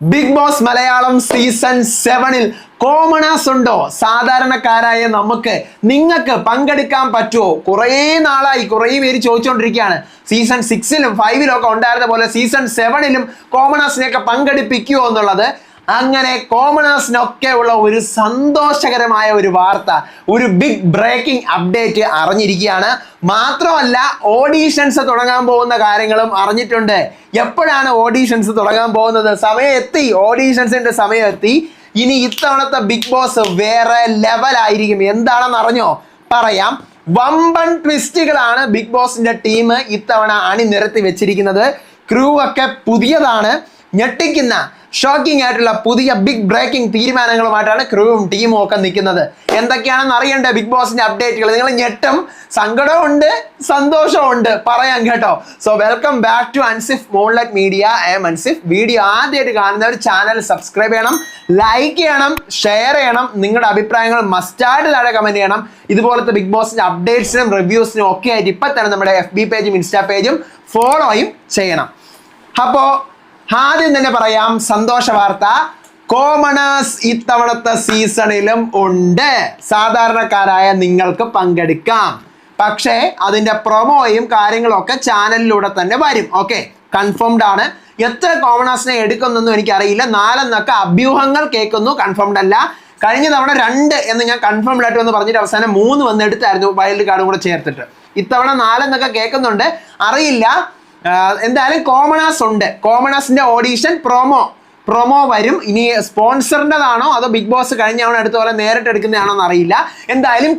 Big Boss Malayalam season സെവനിൽ കോമണേഴ്സ് ഉണ്ടോ? സാധാരണക്കാരായ നമുക്ക് നിങ്ങൾക്ക് പങ്കെടുക്കാൻ പറ്റുമോ? കുറേ നാളായി കുറേ പേര് ചോദിച്ചുകൊണ്ടിരിക്കുകയാണ് സീസൺ സിക്സിലും ഫൈവിലും ഒക്കെ ഉണ്ടായിരുന്ന പോലെ സീസൺ സെവനിലും കോമണേഴ്സിനെയൊക്കെ പങ്കെടുപ്പിക്കുമോ എന്നുള്ളത് അങ്ങനെ കോമണേഴ്സിനൊക്കെ ഉള്ള ഒരു സന്തോഷകരമായ ഒരു വാർത്ത ഒരു ബിഗ് ബ്രേക്കിംഗ് അപ്ഡേറ്റ് അറിഞ്ഞിരിക്കുകയാണ്. മാത്രമല്ല ഓഡീഷൻസ് തുടങ്ങാൻ പോകുന്ന കാര്യങ്ങളും അറിഞ്ഞിട്ടുണ്ട്. എപ്പോഴാണ് ഓഡീഷൻസ് തുടങ്ങാൻ പോകുന്നത്? സമയം എത്തി ഓഡീഷൻസിന്റെ സമയം എത്തി ഇനി ഇത്തവണത്തെ ബിഗ് ബോസ് വേറെ ലെവലായിരിക്കും എന്താണെന്ന് അറിഞ്ഞോ? പറയാം. വമ്പൻ ട്വിസ്റ്റുകളാണ് ബിഗ് ബോസിന്റെ ടീം ഇത്തവണ അണിനിരത്തി വെച്ചിരിക്കുന്നത്. ക്രൂ ഒക്കെ പുതിയതാണ്. ഞെട്ടിക്കുന്ന ഷോക്കിംഗ് ആയിട്ടുള്ള പുതിയ ബിഗ് ബ്രേക്കിംഗ് തീരുമാനങ്ങളുമായിട്ടാണ് ക്രൂവും ടീമും ഒക്കെ നിൽക്കുന്നത്. എന്തൊക്കെയാണെന്ന് അറിയണ്ടേ ബിഗ് ബോസിന്റെ അപ്ഡേറ്റുകൾ നിങ്ങൾ ഞെട്ടും സങ്കടവും സന്തോഷമുണ്ട് പറയാം കേട്ടോ. So welcome back to Ansif moonlight media M Ansif video ആദ്യമായിട്ട് കാണുന്നവർ ചാനൽ സബ്സ്ക്രൈബ് ചെയ്യണം ലൈക്ക് ചെയ്യണം ഷെയർ ചെയ്യണം. നിങ്ങളുടെ അഭിപ്രായങ്ങൾ മസ്റ്റായിട്ട് താഴെ കമന്റ് ചെയ്യണം. ഇതുപോലത്തെ ബിഗ് ബോസിന്റെ അപ്ഡേറ്റ്സിനും റിവ്യൂസിനും ഒക്കെ ആയിട്ട് ഇപ്പം തന്നെ നമ്മുടെ എഫ് ബി പേജും ഇൻസ്റ്റാ പേജും ഫോളോയും ചെയ്യണം. അപ്പോൾ ആദ്യം തന്നെ പറയാം സന്തോഷ വാർത്ത. കോമണേഴ്സ് ഇത്തവണത്തെ സീസണിലും ഉണ്ട്. സാധാരണക്കാരായ നിങ്ങൾക്ക് പങ്കെടുക്കാം. പക്ഷേ അതിന്റെ പ്രൊമോയും കാര്യങ്ങളും ഒക്കെ ചാനലിലൂടെ തന്നെ വരും. ഓക്കെ കൺഫേംഡ് ആണ്. എത്ര കോമണേഴ്സിനെ എടുക്കുന്നൊന്നും എനിക്കറിയില്ല. നാലെന്നൊക്കെ അഭ്യൂഹങ്ങൾ കേൾക്കുന്നു. കൺഫേംഡ് അല്ല. കഴിഞ്ഞ തവണ രണ്ട് എന്ന് ഞാൻ കൺഫേംഡ് ആയിട്ട് വന്ന് പറഞ്ഞിട്ട് അവസാനം മൂന്ന് വന്ന് എടുത്തായിരുന്നു. വൈൽഡ് കാർഡും കൂടെ ചേർത്തിട്ട്. ഇത്തവണ നാലെന്നൊക്കെ കേൾക്കുന്നുണ്ട്. അറിയില്ല. എന്തായാലും കോമണാസ് ഉണ്ട്. കോമണാസിന്റെ ഓഡീഷൻ പ്രൊമോ പ്രൊമോ വരും. ഇനി സ്പോൺസറിന്റെതാണോ അതോ ബിഗ് ബോസ് കഴിഞ്ഞ അടുത്ത പോലെ നേരിട്ട് എടുക്കുന്നതാണോ എന്ന് അറിയില്ല എന്തായാലും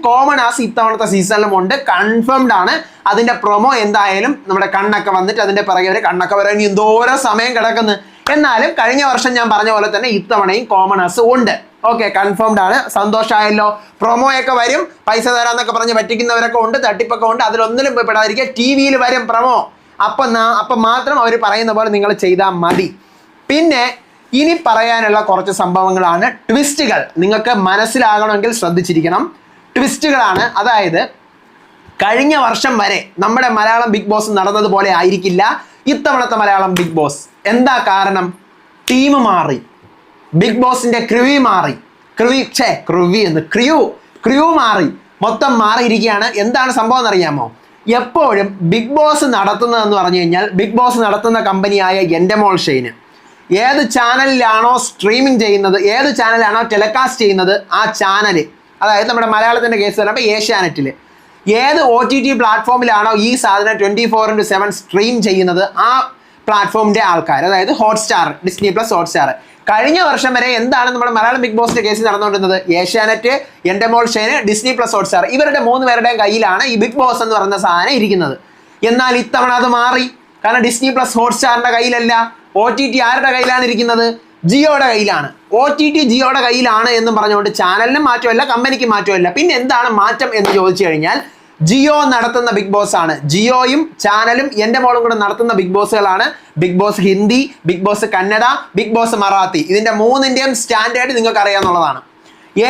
ആസ് ഇത്തവണത്തെ സീസണിലും ഉണ്ട്. കൺഫേംഡ് ആണ്. അതിന്റെ പ്രൊമോ എന്തായാലും നമ്മുടെ കണ്ണൊക്കെ വന്നിട്ട് അതിന്റെ പിറകെ ഒരു കണ്ണൊക്കെ വരാൻ എന്തോരോ സമയം കിടക്കുന്നു. എന്നാലും കഴിഞ്ഞ വർഷം ഞാൻ പറഞ്ഞ പോലെ തന്നെ ഇത്തവണയും കോമൺ ആസ് ഉണ്ട്. ഓക്കെ കൺഫേംഡ് ആണ്. സന്തോഷമായല്ലോ. പ്രൊമോ ഒക്കെ വരും. പൈസ തരാന്നൊക്കെ പറഞ്ഞ് പറ്റിക്കുന്നവരൊക്കെ ഉണ്ട്. തട്ടിപ്പൊക്കെ ഉണ്ട്. അതിലൊന്നിലും പെടാതിരിക്കുക. ടി വിയിൽ വരും പ്രൊമോ അപ്പൊ അപ്പൊ മാത്രം അവർ പറയുന്ന പോലെ നിങ്ങൾ ചെയ്താൽ മതി. പിന്നെ ഇനി പറയാനുള്ള കുറച്ച് സംഭവങ്ങളാണ് ട്വിസ്റ്റുകൾ നിങ്ങൾക്ക് മനസ്സിലാകണമെങ്കിൽ ശ്രദ്ധിച്ചിരിക്കണം. ട്വിസ്റ്റുകളാണ് അതായത് കഴിഞ്ഞ വർഷം വരെ നമ്മുടെ മലയാളം ബിഗ് ബോസ് നടന്നതുപോലെ ആയിരിക്കില്ല. ഇത്തവണത്തെ മലയാളം ബിഗ് ബോസ് എന്താ കാരണം? ടീം മാറി. ബിഗ് ബോസിന്റെ ക്രിവി മാറി. ക്രിവി ക്ഷേ ക്രിവി എന്ന് ക്രിയു ക്രിയു മാറി. മൊത്തം മാറിയിരിക്കുകയാണ്. എന്താണ് സംഭവം എന്നറിയാമോ എപ്പോഴും ബിഗ് ബോസ് നടത്തുന്നതെന്ന് പറഞ്ഞു കഴിഞ്ഞാൽ ബിഗ് ബോസ് നടത്തുന്ന കമ്പനിയായ എന്റെ മോൾ ഷെയിന്. ഏത് ചാനലിലാണോ സ്ട്രീമിംഗ് ചെയ്യുന്നത് ഏത് ചാനലാണോ ടെലികാസ്റ്റ് ചെയ്യുന്നത് ആ ചാനൽ അതായത് നമ്മുടെ മലയാളത്തിന്റെ കേസ് പറയുമ്പോൾ ഏഷ്യാനെറ്റിൽ ഏത് ഒ ടി ടി പ്ലാറ്റ്ഫോമിലാണോ ഈ സാധനം twenty four into seven stream ചെയ്യുന്നത് ആ പ്ലാറ്റ്ഫോമിന്റെ ആൾക്കാർ അതായത് ഹോട്ട്സ്റ്റാർ ഡിസ്നി പ്ലസ് ഹോട്ട്സ്റ്റാർ കഴിഞ്ഞ വർഷം വരെ എന്താണ് നമ്മുടെ മലയാളം ബിഗ് ബോസിന്റെ കേസിൽ നടന്നുകൊണ്ടിരുന്നത്? ഏഷ്യാനെറ്റ് എന്റെ മോൾ ഷെയ്ന് ഡിസ്നി പ്ലസ് ഹോട്ട്സ്റ്റാർ. ഇവരുടെ മൂന്ന് പേരുടെയും കയ്യിലാണ് ഈ ബിഗ് ബോസ് എന്ന് പറയുന്ന സാധനം ഇരിക്കുന്നത്. എന്നാൽ ഇത്തവണ അത് മാറി. കാരണം ഡിസ്നി പ്ലസ് ഹോട്ട്സ്റ്റാറിന്റെ കയ്യിലല്ല ഒ ടി ടി ആരുടെ കയ്യിലാണ് ഇരിക്കുന്നത്? ജിയോയുടെ കയ്യിലാണ്. ഒ ടി ടി ജിയോയുടെ കയ്യിലാണ് എന്നും പറഞ്ഞുകൊണ്ട് ചാനലിനും മാറ്റമല്ല കമ്പനിക്ക് മാറ്റമല്ല. പിന്നെ എന്താണ് മാറ്റം എന്ന് ചോദിച്ചു കഴിഞ്ഞാൽ ജിയോ നടത്തുന്ന ബിഗ് ബോസ് ആണ്. ജിയോയും ചാനലും എന്റെ മോളും കൂടെ നടത്തുന്ന Bigg ബോസുകളാണ്. Bigg Boss Hindi Bigg Boss Kannada Bigg Boss Marathi. ഇതിന്റെ മൂന്നിന്റെയും സ്റ്റാൻഡേർഡ് നിങ്ങൾക്ക് അറിയാമെന്നുള്ളതാണ്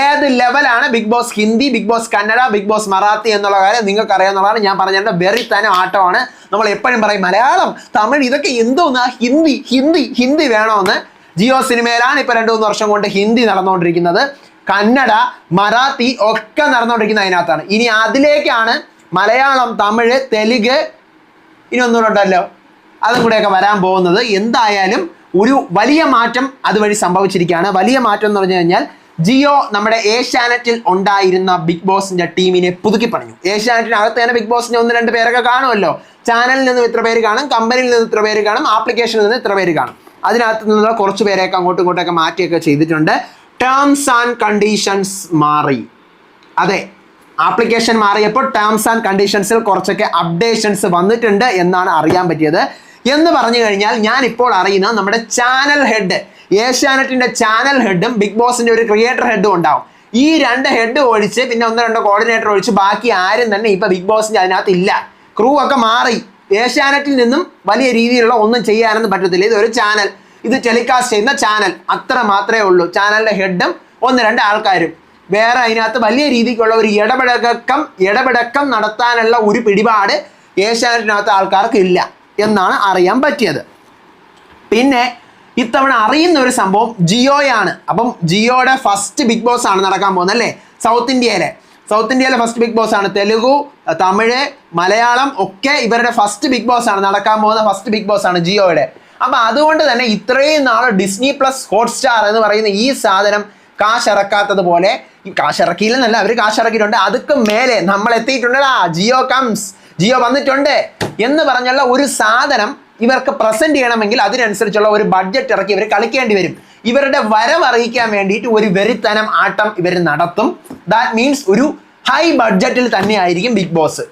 ഏത് ലെവലാണ് Bigg Boss Hindi Bigg Boss Kannada Bigg Boss Marathi എന്നുള്ള കാര്യം നിങ്ങൾക്ക് അറിയാവുന്നതാണ് ഞാൻ പറഞ്ഞതിന്റെ വെറി തന്നെ ആട്ടമാണ്. നമ്മൾ എപ്പോഴും പറയും മലയാളം തമിഴ് ഇതൊക്കെ എന്തോന്നാ? ഹിന്ദി ഹിന്ദി ഹിന്ദി വേണമെന്ന് ജിയോ സിനിമയിലാണ് ഇപ്പൊ രണ്ടു മൂന്ന് വർഷം കൊണ്ട് ഹിന്ദി നടന്നുകൊണ്ടിരിക്കുന്നത്. കന്നഡ മറാത്തി ഒക്കെ നടന്നുകൊണ്ടിരിക്കുന്ന അതിനകത്താണ്. ഇനി അതിലേക്കാണ് മലയാളം തമിഴ് തെലുങ്ക് ഇനി ഒന്നുകൂടെ അതും കൂടെയൊക്കെ വരാൻ പോകുന്നത്. എന്തായാലും ഒരു വലിയ മാറ്റം അതുവഴി സംഭവിച്ചിരിക്കുകയാണ്. വലിയ മാറ്റം എന്ന് പറഞ്ഞു കഴിഞ്ഞാൽ ജിയോ നമ്മുടെ ഏഷ്യാനെറ്റിൽ ഉണ്ടായിരുന്ന ബിഗ് ബോസിന്റെ ടീമിനെ പുതുക്കി പണിഞ്ഞു. ഏഷ്യാനെറ്റിനകത്ത് തന്നെ ബിഗ് ബോസിന്റെ ഒന്ന് രണ്ട് പേരൊക്കെ കാണുമല്ലോ. ചാനലിൽ നിന്നും ഇത്ര പേര് കാണും കമ്പനിയിൽ നിന്ന് ഇത്ര പേര് കാണും ആപ്ലിക്കേഷനിൽ നിന്ന് ഇത്ര പേര് കാണും. അതിനകത്ത് നിന്നുള്ള കുറച്ച് പേരെയൊക്കെ അങ്ങോട്ടും ഇങ്ങോട്ടൊക്കെ മാറ്റിയൊക്കെ ചെയ്തിട്ടുണ്ട്. ടേംസ് ആൻഡ് കണ്ടീഷൻസ് മാറി. അതെ ആപ്ലിക്കേഷൻ മാറിയപ്പോൾ ടേംസ് ആൻഡ് കണ്ടീഷൻസിൽ കുറച്ചൊക്കെ അപ്ഡേഷൻസ് വന്നിട്ടുണ്ട് എന്നാണ് അറിയാൻ പറ്റിയത്. എന്ന് പറഞ്ഞു കഴിഞ്ഞാൽ ഞാൻ ഇപ്പോൾ അറിയുന്ന നമ്മുടെ ചാനൽ ഹെഡ് ഏഷ്യാനെറ്റിന്റെ ചാനൽ ഹെഡും ബിഗ് ബോസിന്റെ ഒരു ക്രിയേറ്റർ ഹെഡും ഉണ്ടാവും. ഈ രണ്ട് ഹെഡ് ഒഴിച്ച് പിന്നെ ഒന്ന് രണ്ട് കോർഡിനേറ്റർ ഒഴിച്ച് ബാക്കി ആരും തന്നെ ഇപ്പൊ ബിഗ് ബോസിന്റെ അതിനകത്ത് ഇല്ല. ക്രൂ ഒക്കെ മാറി. ഏഷ്യാനെറ്റിൽ നിന്നും വലിയ രീതിയിലുള്ള ഒന്നും ചെയ്യാനൊന്നും പറ്റത്തില്ല. ഇതൊരു ചാനൽ ഇത് ടെലികാസ്റ്റ് ചെയ്യുന്ന ചാനൽ അത്ര മാത്രമേ ഉള്ളൂ. ചാനലിന്റെ ഹെഡും ഒന്ന് രണ്ട് ആൾക്കാരും. വേറെ അതിനകത്ത് വലിയ രീതിക്കുള്ള ഒരു ഇടപെടക്കം ഇടപെടക്കം നടത്താനുള്ള ഒരു പിടിപാട് ഏഷ്യാനെറ്റിനകത്ത് ആൾക്കാർക്ക് ഇല്ല എന്നാണ് അറിയാൻ പറ്റിയത്. പിന്നെ ഇത്തവണ അറിയുന്ന ഒരു സംഭവം ജിയോയാണ്. അപ്പം ജിയോയുടെ ഫസ്റ്റ് ബിഗ് ബോസ് ആണ് നടക്കാൻ പോകുന്നത് അല്ലേ? സൗത്ത് ഇന്ത്യയിലെ സൗത്ത് ഇന്ത്യയിലെ ഫസ്റ്റ് ബിഗ് ബോസ് ആണ് തെലുഗു തമിഴ് മലയാളം ഒക്കെ ഇവരുടെ ഫസ്റ്റ് ബിഗ് ബോസ് ആണ് നടക്കാൻ പോകുന്ന ഫസ്റ്റ് ബിഗ് ബോസ് ആണ് ജിയോയുടെ. അപ്പൊ അതുകൊണ്ട് തന്നെ ഇത്രയും നാൾ ഡിസ്നി പ്ലസ് ഹോട്ട്സ്റ്റാർ എന്ന് പറയുന്ന ഈ സാധനം കാശിറക്കാത്തത് പോലെ കാശിറക്കിയില്ലെന്നല്ല അവർ കാശിറക്കിയിട്ടുണ്ട്. അതൊക്കെ മേലെ നമ്മൾ എത്തിയിട്ടുണ്ടടാ ജിയോ കംസ് ജിയോ വന്നിട്ടുണ്ട് എന്ന് പറഞ്ഞുള്ള ഒരു സാധനം ഇവർക്ക് പ്രസന്റ് ചെയ്യണമെങ്കിൽ അതിനനുസരിച്ചുള്ള ഒരു ബഡ്ജറ്റ് ഇറക്കി ഇവർ കളിക്കേണ്ടി വരും. ഇവരുടെ വരവ് അറിയിക്കാൻ വേണ്ടിയിട്ട് ഒരു വെറിത്തനം ആട്ടം ഇവർ നടത്തും. ദാറ്റ് മീൻസ് ഒരു ഹൈ ബഡ്ജറ്റിൽ തന്നെയായിരിക്കും ബിഗ് ബോസ്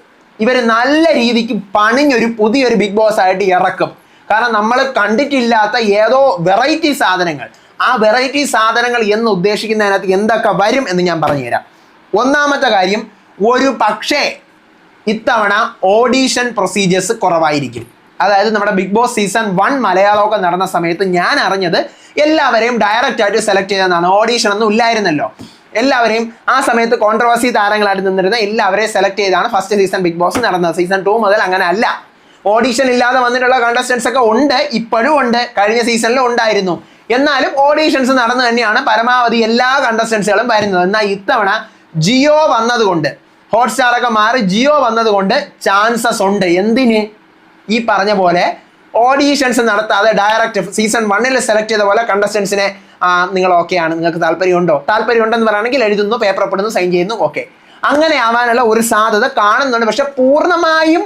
ഇവർ നല്ല രീതിക്ക് പണിഞ്ഞൊരു പുതിയൊരു ബിഗ് ബോസ് ആയിട്ട് ഇറക്കും. കാരണം നമ്മൾ കണ്ടിട്ടില്ലാത്ത ഏതോ വെറൈറ്റി സാധനങ്ങൾ. ആ വെറൈറ്റി സാധനങ്ങൾ എന്ന് ഉദ്ദേശിക്കുന്നതിനകത്ത് എന്തൊക്കെ വരും എന്ന് ഞാൻ പറഞ്ഞുതരാം ഒന്നാമത്തെ കാര്യം ഒരു പക്ഷേ ഇത്തവണ ഓഡീഷൻ പ്രൊസീജിയേഴ്സ് കുറവായിരിക്കും. അതായത് നമ്മുടെ ബിഗ് ബോസ് സീസൺ വൺ മലയാളമൊക്കെ നടന്ന സമയത്ത് ഞാൻ അറിഞ്ഞത് എല്ലാവരെയും ഡയറക്റ്റ് ആയിട്ട് സെലക്ട് ചെയ്തതെന്നാണ് ഓഡീഷൻ ഒന്നും ഇല്ലായിരുന്നല്ലോ. എല്ലാവരെയും ആ സമയത്ത് കോൺട്രവേഴ്സി താരങ്ങളായിട്ട് നിന്നിരുന്ന എല്ലാവരെയും സെലക്ട് ചെയ്താണ് ഫസ്റ്റ് സീസൺ ബിഗ് ബോസ് നടന്നത്. സീസൺ ടു മുതൽ അങ്ങനെ അല്ല. ഓഡീഷൻ ഇല്ലാതെ വന്നിട്ടുള്ള കണ്ടസ്റ്റൻസ് ഒക്കെ ഉണ്ട് ഇപ്പോഴും ഉണ്ട് കഴിഞ്ഞ സീസണിലും ഉണ്ടായിരുന്നു. എന്നാലും ഓഡീഷൻസ് നടന്നു തന്നെയാണ് പരമാവധി എല്ലാ കണ്ടസ്റ്റൻസുകളും വരുന്നത്. എന്നാൽ ഇത്തവണ ജിയോ വന്നതുകൊണ്ട് ഹോട്ട്സ്റ്റാർ ഒക്കെ മാറി ജിയോ വന്നതുകൊണ്ട് ചാൻസസ് ഉണ്ട്. എന്തിന്? ഈ പറഞ്ഞ പോലെ ഓഡീഷൻസ് നടത്താതെ ഡയറക്റ്റ് സീസൺ വണ്ണിൽ സെലക്ട് ചെയ്ത പോലെ കണ്ടസ്റ്റൻസിനെ നിങ്ങൾ ഓക്കെയാണ് നിങ്ങൾക്ക് താല്പര്യമുണ്ടോ? താല്പര്യമുണ്ടെന്ന് പറയുകയാണെങ്കിൽ എഴുതുന്നു പേപ്പർ ഒപ്പിടുന്നു സൈൻ ചെയ്യുന്നു ഓക്കെ അങ്ങനെ ആവാനുള്ള ഒരു സാധ്യത കാണുന്നുണ്ട്. പക്ഷെ പൂർണമായും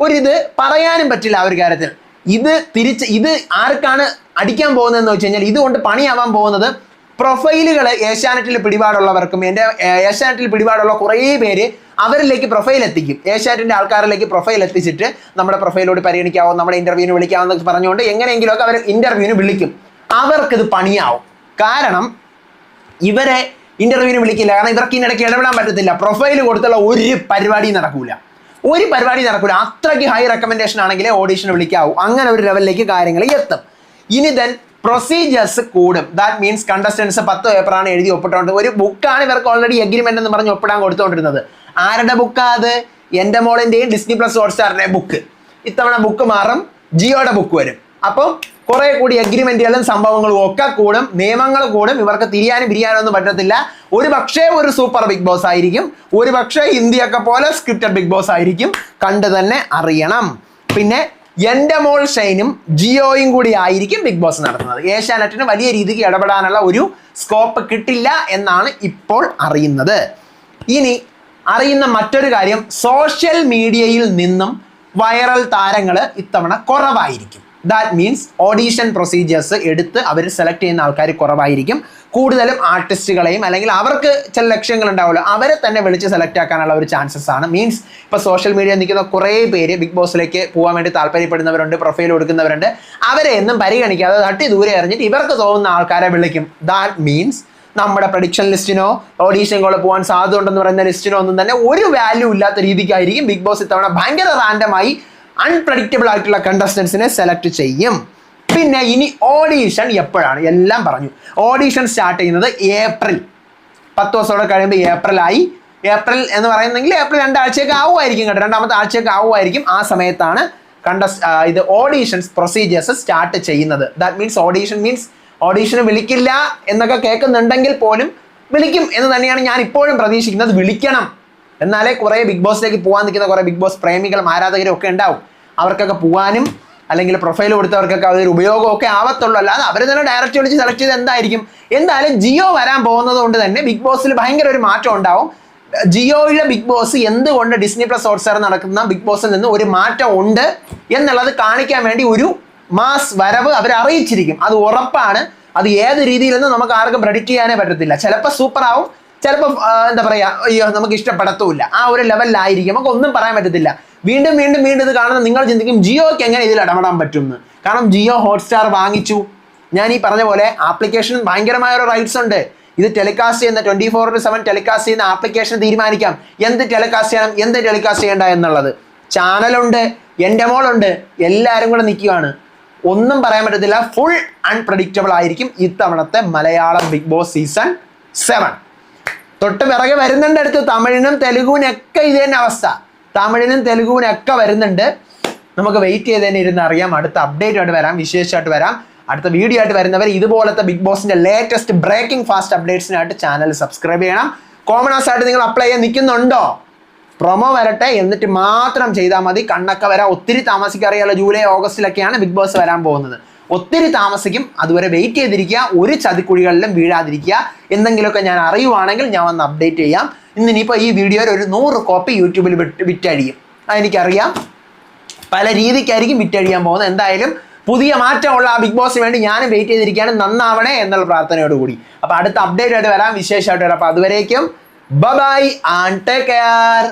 ഒരിത് പറയാനും പറ്റില്ല ആ ഒരു കാര്യത്തിൽ. ഇത് തിരിച്ച് ഇത് ആർക്കാണ് അടിക്കാൻ പോകുന്നതെന്ന് വെച്ച് കഴിഞ്ഞാൽ ഇതുകൊണ്ട് പണിയാവാൻ പോകുന്നത് പ്രൊഫൈലുകൾ ഏഷ്യാനെറ്റിൽ പിടിപാടുള്ളവർക്കും എന്റെ ഏഷ്യാനെറ്റിൽ പിടിപാടുള്ള കുറേ പേര് അവരിലേക്ക് പ്രൊഫൈൽ എത്തിക്കും. ഏഷ്യാനെറ്റിന്റെ ആൾക്കാരിലേക്ക് പ്രൊഫൈൽ എത്തിച്ചിട്ട് നമ്മുടെ പ്രൊഫൈലോട് പരിഗണിക്കാവോ നമ്മുടെ ഇന്റർവ്യൂവിന് വിളിക്കാവോ എന്നൊക്കെ പറഞ്ഞുകൊണ്ട് എങ്ങനെയെങ്കിലുമൊക്കെ അവർ ഇന്റർവ്യൂവിന് വിളിക്കും. അവർക്കിത് പണിയാവും. കാരണം ഇവരെ ഇന്റർവ്യൂവിന് വിളിക്കില്ല. കാരണം ഇവർക്ക് ഇതിനിടയ്ക്ക് ഇടപെടാൻ പറ്റത്തില്ല. പ്രൊഫൈൽ കൊടുത്തുള്ള ഒരു പരിപാടിയും നടക്കൂല. ഒരു പരിപാടി നടക്കില്ല അത്രയ്ക്ക് ഹൈ റെക്കമെൻഡേഷൻ ആണെങ്കിലേ ഓഡീഷൻ വിളിക്കാവൂ. അങ്ങനെ ഒരു ലെവലിലേക്ക് കാര്യങ്ങൾ എത്തും. ഇനി ദെൻ പ്രൊസീജിയേഴ്സ് കൂടും. ദാറ്റ് മീൻസ് കണ്ടസ്റ്റൻസ് പത്ത് പേപ്പറാണ് എഴുതി ഒപ്പിട്ടുകൊണ്ട് ഒരു ബുക്കാണ് ഇവർക്ക് ഓൾറെഡി എഗ്രിമെന്റ് എന്ന് പറഞ്ഞ് ഒപ്പിടാൻ കൊടുത്തുകൊണ്ടിരുന്നത്. ആരുടെ ബുക്കാ അത്? എന്റെ മോളിന്റെയും ഡിസ്നി പ്ലസ് ഹോട്ട്സ്റ്റാറിന്റെ ബുക്ക് ഇത്തവണ ബുക്ക് മാറും. ജിയോയുടെ ബുക്ക് വരും. അപ്പം കുറെ കൂടി അഗ്രിമെന്റുകളും സംഭവങ്ങളും ഒക്കെ കൂടും. നിയമങ്ങൾ കൂടും. ഇവർക്ക് തിരിയാനും പിരിയാനും ഒന്നും പറ്റത്തില്ല. ഒരു പക്ഷേ ഒരു സൂപ്പർ ബിഗ് ബോസ് ആയിരിക്കും. ഒരു പക്ഷേ ഇന്ത്യയൊക്കെ പോലെ സ്ക്രിപ്റ്റഡ് ബിഗ് ബോസ് ആയിരിക്കും. കണ്ടു തന്നെ അറിയണം. പിന്നെ എന്റെ മോൾ ഷൈനും ജിയോയും കൂടി ആയിരിക്കും ബിഗ് ബോസ് നടത്തുന്നത്. ഏഷ്യാനെറ്റിന് വലിയ രീതിക്ക് ഇടപെടാനുള്ള ഒരു സ്കോപ്പ് കിട്ടില്ല എന്നാണ് ഇപ്പോൾ അറിയുന്നത്. ഇനി അറിയുന്ന മറ്റൊരു കാര്യം സോഷ്യൽ മീഡിയയിൽ നിന്നും വൈറൽ താരങ്ങൾ ഇത്തവണ കുറവായിരിക്കും. ദാറ്റ് മീൻസ് ഓഡീഷൻ പ്രൊസീജിയേഴ്സ് എടുത്ത് അവർ സെലക്ട് ചെയ്യുന്ന ആൾക്കാർ കുറവായിരിക്കും. കൂടുതലും ആർട്ടിസ്റ്റുകളെയും അല്ലെങ്കിൽ അവർക്ക് ചില ലക്ഷ്യങ്ങൾ ഉണ്ടാവുമല്ലോ അവരെ തന്നെ വിളിച്ച് സെലക്ട് ആക്കാനുള്ള ഒരു ചാൻസസ് ആണ്. മീൻസ് ഇപ്പോൾ സോഷ്യൽ മീഡിയ നിൽക്കുന്ന കുറേ പേര് ബിഗ് ബോസിലേക്ക് പോകാൻ വേണ്ടി താല്പര്യപ്പെടുന്നവരുണ്ട് പ്രൊഫൈൽ കൊടുക്കുന്നവരുണ്ട്. അവരെ എന്നും പരിഗണിക്കാതെ തട്ടി ദൂരെ എറിഞ്ഞിട്ട് ഇവർക്ക് തോന്നുന്ന ആൾക്കാരെ വിളിക്കും. ദാറ്റ് മീൻസ് നമ്മുടെ പ്രഡിക്ഷൻ ലിസ്റ്റിനോ ഓഡീഷൻ കോൾ പോകാൻ സാധ്യത ഉണ്ടെന്ന് പറയുന്ന ലിസ്റ്റിനോ ഒന്നും തന്നെ ഒരു വാല്യൂ ഇല്ലാത്ത രീതിക്കായിരിക്കും ബിഗ് ബോസ് ഇത്തവണ ഭയങ്കര റാൻഡമായി അൺപ്രഡിക്റ്റബിൾ ആയിട്ടുള്ള കണ്ടസ്റ്റൻസിനെ സെലക്ട് ചെയ്യും. പിന്നെ ഇനി ഓഡീഷൻ എപ്പോഴാണ്? എല്ലാം പറഞ്ഞു. ഓഡീഷൻ സ്റ്റാർട്ട് ചെയ്യുന്നത് ഏപ്രിൽ പത്ത് ദിവസത്തോടെ കഴിയുമ്പോൾ ഏപ്രിലായി ഏപ്രിൽ എന്ന് പറയുന്നെങ്കിൽ ഏപ്രിൽ രണ്ടാഴ്ചയൊക്കെ ആവുമായിരിക്കും കേട്ടോ. രണ്ടാമത്തെ ആഴ്ചയൊക്കെ ആവുമായിരിക്കും. ആ സമയത്താണ് കണ്ടസ് ഇത് ഓഡീഷൻസ് പ്രൊസീജിയേഴ്സ് സ്റ്റാർട്ട് ചെയ്യുന്നത്. ദാറ്റ് മീൻസ് ഓഡീഷൻ മീൻസ് ഓഡീഷന് വിളിക്കില്ല എന്നൊക്കെ കേൾക്കുന്നുണ്ടെങ്കിൽ പോലും വിളിക്കും എന്ന് തന്നെയാണ് ഞാൻ ഇപ്പോഴും പ്രതീക്ഷിക്കുന്നത്. വിളിക്കണം. എന്നാലേ കുറേ ബിഗ് ബോസിലേക്ക് പോകാൻ നിൽക്കുന്ന കുറേ ബിഗ് ബോസ് പ്രേമികളും ആരാധകരും ഒക്കെ ഉണ്ടാവും. അവർക്കൊക്കെ പോകാനും അല്ലെങ്കിൽ പ്രൊഫൈൽ കൊടുത്തവർക്കൊക്കെ അതൊരു ഉപയോഗമൊക്കെ ആവത്തുള്ളൂ. അല്ലാതെ അവർ തന്നെ ഡയറക്റ്റ് വിളിച്ച് സെലക്ട് ചെയ്ത് എന്തായിരിക്കും? എന്തായാലും ജിയോ വരാൻ പോകുന്നത് കൊണ്ട് തന്നെ ബിഗ് ബോസിൽ ഭയങ്കര ഒരു മാറ്റം ഉണ്ടാവും. ജിയോയിലെ ബിഗ് ബോസ് എന്തുകൊണ്ട് ഡിസ്നി പ്ലസ് ഹോട്ട്സ്റ്റാർ നടക്കുന്ന ബിഗ് ബോസിൽ നിന്ന് ഒരു മാറ്റം ഉണ്ട് എന്നുള്ളത് കാണിക്കാൻ വേണ്ടി ഒരു മാസ് വരവ് അവർ അറിയിച്ചിരിക്കും. അത് ഉറപ്പാണ്. അത് ഏത് രീതിയിലെന്ന് നമുക്ക് ആർക്കും പ്രഡിക്റ്റ് ചെയ്യാനേ പറ്റത്തില്ല. ചിലപ്പോൾ സൂപ്പർ ആവും. ചിലപ്പോൾ എന്താ പറയുക അയ്യോ നമുക്ക് ഇഷ്ടപ്പെടത്തുമില്ല. ആ ഒരു ലെവലിലായിരിക്കും നമുക്ക് ഒന്നും പറയാൻ പറ്റത്തില്ല. വീണ്ടും വീണ്ടും വീണ്ടും ഇത് കാണുന്ന നിങ്ങൾ ചിന്തിക്കും ജിയോക്ക് എങ്ങനെ ഇതിൽ ഇടപെടാൻ പറ്റും എന്ന് കാരണം ജിയോ ഹോട്ട്സ്റ്റാർ വാങ്ങിച്ചു. ഞാൻ ഈ പറഞ്ഞ പോലെ ആപ്ലിക്കേഷൻ ഭയങ്കരമായ ഒരു റൈറ്റ്സ് ഉണ്ട്. ഇത് ടെലികാസ്റ്റ് ചെയ്യുന്ന twenty four two seven telecast ചെയ്യുന്ന ആപ്ലിക്കേഷൻ തീരുമാനിക്കാം. എന്ത് ടെലികാസ്റ്റ് ചെയ്യണം എന്ത് ടെലികാസ്റ്റ് ചെയ്യേണ്ട എന്നുള്ളത്. ചാനലുണ്ട് എന്റെ മോളുണ്ട് എല്ലാവരും കൂടെ നിൽക്കുകയാണ് ഒന്നും പറയാൻ പറ്റത്തില്ല ഫുൾ അൺപ്രഡിക്റ്റബിൾ ആയിരിക്കും ഇത്തവണത്തെ Malayalam Bigg Boss season seven തൊട്ട് പിറകെ വരുന്നുണ്ട് അടുത്ത് തമിഴിനും തെലുഗുവിനൊക്കെ ഇത് തന്നെ അവസ്ഥ. തമിഴിനും തെലുഗുവിനും ഒക്കെ വരുന്നുണ്ട്. നമുക്ക് വെയിറ്റ് ചെയ്ത് തന്നെ ഇരുന്ന് അറിയാം. അടുത്ത അപ്ഡേറ്റ് ആയിട്ട് വരാം വിശേഷമായിട്ട് വരാം. അടുത്ത വീഡിയോ ആയിട്ട് വരുന്നവർ ഇതുപോലത്തെ ബിഗ് ബോസിന്റെ ലേറ്റസ്റ്റ് ബ്രേക്കിംഗ് ഫാസ്റ്റ് അപ്ഡേറ്റ്സിനായിട്ട് ചാനൽ സബ്സ്ക്രൈബ് ചെയ്യണം. കോമണേഴ്സ് ആയിട്ട് നിങ്ങൾ അപ്ലൈ ചെയ്യാൻ നിൽക്കുന്നുണ്ടോ? പ്രൊമോ വരട്ടെ എന്നിട്ട് മാത്രം ചെയ്താൽ മതി. കണ്ണൊക്കെ വരാൻ ഒത്തിരി താമസിക്കറിയാലോ ജൂലൈ ഓഗസ്റ്റിലൊക്കെയാണ് ബിഗ് ബോസ് വരാൻ പോകുന്നത്. ഒത്തിരി താമസിക്കും അതുവരെ വെയിറ്റ് ചെയ്തിരിക്കുക. ഒരു ചതിക്കുഴികളിലും വീഴാതിരിക്കുക. എന്തെങ്കിലുമൊക്കെ ഞാൻ അറിയുവാണെങ്കിൽ ഞാൻ വന്ന് അപ്ഡേറ്റ് ചെയ്യാം. ഇന്ന് ഇനിയിപ്പോൾ ഈ വീഡിയോയിൽ ഒരു നൂറ് കോപ്പി യൂട്യൂബിൽ വിറ്റ് വിറ്റഴിയും. അതെനിക്കറിയാം പല രീതിക്കായിരിക്കും വിറ്റഴിയാൻ പോകുന്നത്. എന്തായാലും പുതിയ മാറ്റമുള്ള ആ ബിഗ് ബോസിന് വേണ്ടി ഞാനും വെയിറ്റ് ചെയ്തിരിക്കുകയാണ്. നന്നാവണേ എന്നുള്ള പ്രാർത്ഥനയോട് കൂടി. അപ്പോൾ അടുത്ത അപ്ഡേറ്റ് ആയിട്ട് വരാം. വിശേഷമായിട്ട് വരാം. അപ്പോൾ അതുവരേക്കും. By and take care